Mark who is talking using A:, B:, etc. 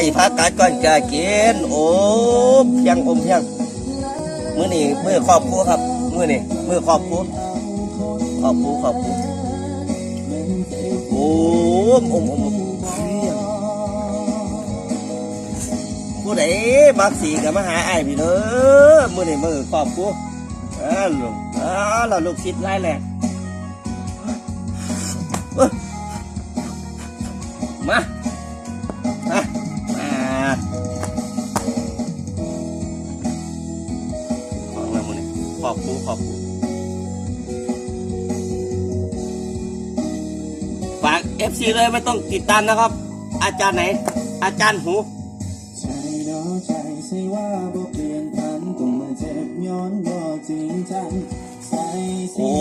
A: ให้พักการก่อนจะกินโอ้เพียงอมเพียงมื้อนี้มื้อครอบครัวครับมื้อนี้มื้อครอบครัวครอบครัวครอบครัวโอ้มอมอมอมเพียงผู้ใดมักสีกับมาหาไอ้พี่เด้อมื้อนี้มื้อครอบครัวอ้าลูกอ้าเราลูกศิษย์ไล่แหละมา อบคูขอบคูฝาก FC เลยไม่ต้องติดตามนะครับ อาจารย์ไหน อาจารย์หู
B: ใจเนาะใจสิว่าบ่เปลี่ยนพันต้องมาเจ็บย้อนบ่จริงจังใส่สิ
A: โอ้